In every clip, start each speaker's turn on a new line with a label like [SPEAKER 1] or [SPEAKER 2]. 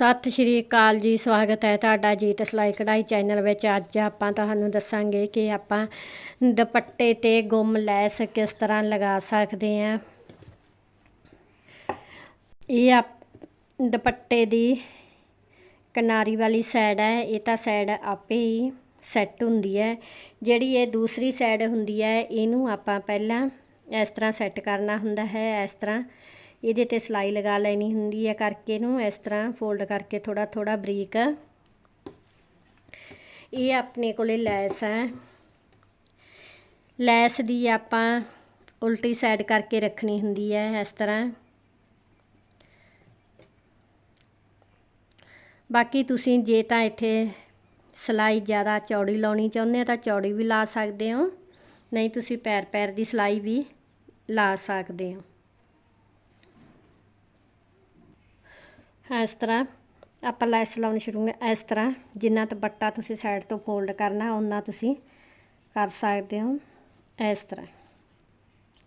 [SPEAKER 1] ਸਤਿ ਸ਼੍ਰੀ ਅਕਾਲ ਜੀ, ਸਵਾਗਤ ਹੈ ਤੁਹਾਡਾ ਜੀਤ ਸਿਲਾਈ ਕਢਾਈ ਚੈਨਲ ਵਿੱਚ। ਅੱਜ ਆਪਾਂ ਤੁਹਾਨੂੰ ਦੱਸਾਂਗੇ ਕਿ ਆਪਾਂ ਦੁਪੱਟੇ ਤੇ ਗੁੰਮ ਲੈਸ ਕਿਸ ਤਰ੍ਹਾਂ ਲਗਾ ਸਕਦੇ ਹਾਂ। ਇਹ ਆਪ, ਦੁਪੱਟੇ ਦੀ ਕਿਨਾਰੀ ਵਾਲੀ ਸਾਈਡ ਹੈ, ਇਹ ਤਾਂ ਸਾਈਡ ਆਪੇ ਹੀ ਸੈੱਟ ਹੁੰਦੀ ਹੈ। ਜਿਹੜੀ ਇਹ ਦੂਸਰੀ ਸਾਈਡ ਹੁੰਦੀ ਹੈ, ਇਹਨੂੰ ਆਪਾਂ ਪਹਿਲਾਂ ਇਸ ਤਰ੍ਹਾਂ ਸੈੱਟ ਕਰਨਾ ਹੁੰਦਾ ਹੈ, ਇਸ ਤਰ੍ਹਾਂ ਇਹਦੇ ਤੇ ਸਲਾਈ ਲਗਾ ਲੈਣੀ ਹੁੰਦੀ ਹੈ ਕਰਕੇ ਨੂੰ ਇਸ ਤਰ੍ਹਾਂ ਫੋਲਡ ਕਰਕੇ ਥੋੜਾ ਥੋੜਾ ਬਰੀਕ। ਇਹ ਆਪਣੇ ਕੋਲੇ ਲੈਸ ਹੈ ਲੈਸ ਦੀ ਆਪਾਂ ਉਲਟੀ ਸਾਈਡ ਕਰਕੇ ਰੱਖਣੀ ਹੁੰਦੀ ਹੈ ਇਸ ਤਰ੍ਹਾਂ। ਬਾਕੀ ਤੁਸੀਂ ਜੇ ਤਾਂ ਇੱਥੇ ਸਲਾਈ ਜ਼ਿਆਦਾ ਚੌੜੀ ਲਾਉਣੀ ਚਾਹੁੰਦੇ ਆ ਤਾਂ ਚੌੜੀ ਵੀ ਲਾ ਸਕਦੇ ਹੋ, ਨਹੀਂ ਤੁਸੀਂ ਪੈਰ ਪੈਰ ਦੀ ਸਲਾਈ ਵੀ ਲਾ ਸਕਦੇ ਹੋ। ਇਸ ਤਰ੍ਹਾਂ ਆਪਾਂ ਲੈਸ ਲਾਉਣੀ ਸ਼ੁਰੂ ਇਸ ਤਰ੍ਹਾਂ ਜਿੰਨਾ ਦੁਪੱਟਾ ਤੁਸੀਂ ਸਾਈਡ ਤੋਂ ਫੋਲਡ ਕਰਨਾ ਉਹਨਾਂ ਤੁਸੀਂ ਕਰ ਸਕਦੇ ਹੋ, ਇਸ ਤਰ੍ਹਾਂ।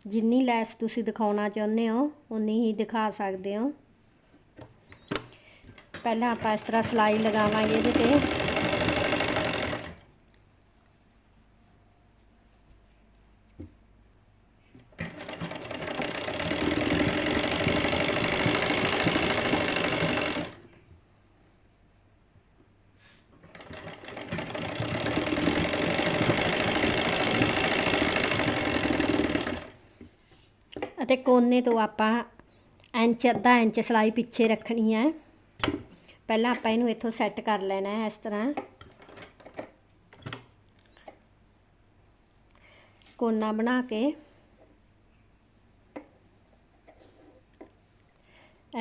[SPEAKER 1] ਜਿੰਨੀ ਲੈਸ ਤੁਸੀਂ ਦਿਖਾਉਣਾ ਚਾਹੁੰਦੇ ਹੋ ਉਨੀ ਹੀ ਦਿਖਾ ਸਕਦੇ ਹੋ। ਪਹਿਲਾਂ ਆਪਾਂ ਇਸ ਤਰ੍ਹਾਂ ਸਲਾਈ ਲਗਾਵਾਂਗੇ ਇਹਦੇ ਤੇ। ਅਤੇ ਕੋਨੇ ਤੋਂ ਆਪਾਂ ਇੰਚ, ਅੱਧਾ ਇੰਚ ਸਲਾਈ ਪਿੱਛੇ ਰੱਖਣੀ ਹੈ। ਪਹਿਲਾਂ ਆਪਾਂ ਇਹਨੂੰ ਇੱਥੋਂ ਸੈੱਟ ਕਰ ਲੈਣਾ ਹੈ ਇਸ ਤਰ੍ਹਾਂ। ਕੋਨਾ ਬਣਾ ਕੇ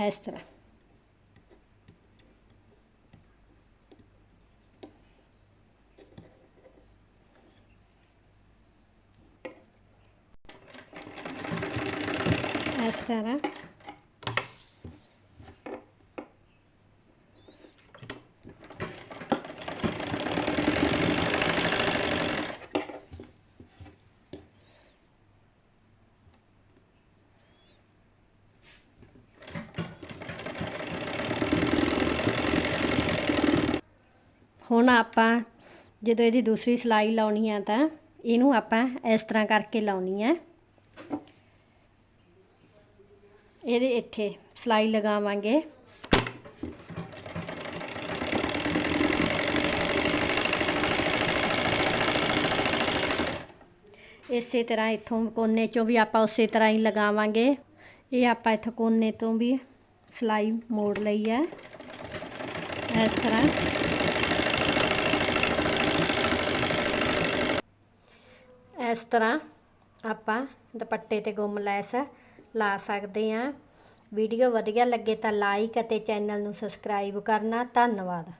[SPEAKER 1] ਇਸ ਤਰ੍ਹਾਂ। ਇਸ ਹੁਣ ਆਪਾਂ ਜਦੋਂ ਇਹਦੀ ਦੂਸਰੀ ਸਲਾਈ ਲਾਉਣੀ ਆ ਤਾਂ ਇਹਨੂੰ ਆਪਾਂ ਇਸ ਤਰ੍ਹਾਂ ਕਰਕੇ ਲਾਉਣੀ ਹੈ। ਇਹਦੇ ਇੱਥੇ ਸਲਾਈ ਲਗਾਵਾਂਗੇ। ਇਸੇ ਤਰ੍ਹਾਂ ਇੱਥੋਂ ਕੋਨੇ ਚੋਂ ਵੀ ਆਪਾਂ ਉਸੇ ਤਰ੍ਹਾਂ ਹੀ ਲਗਾਵਾਂਗੇ। ਇਹ ਆਪਾਂ ਇੱਥੋਂ ਕੋਨੇ ਤੋਂ ਵੀ ਸਲਾਈ ਮੋੜ ਲਈ ਹੈ। ਇਸ ਤਰ੍ਹਾਂ। ਇਸ ਤਰ੍ਹਾਂ ਆਪਾਂ ਦੁਪੱਟੇ ਤੇ ਗੁੰਮ ਲੈਸ ਲਾ ਸਕਦੇ ਹਾਂ। ਵੀਡੀਓ ਵਧੀਆ ਲੱਗੇ ਤਾਂ ਲਾਈਕ ਅਤੇ ਚੈਨਲ ਨੂੰ ਸਬਸਕ੍ਰਾਈਬ ਕਰਨਾ। ਧੰਨਵਾਦ।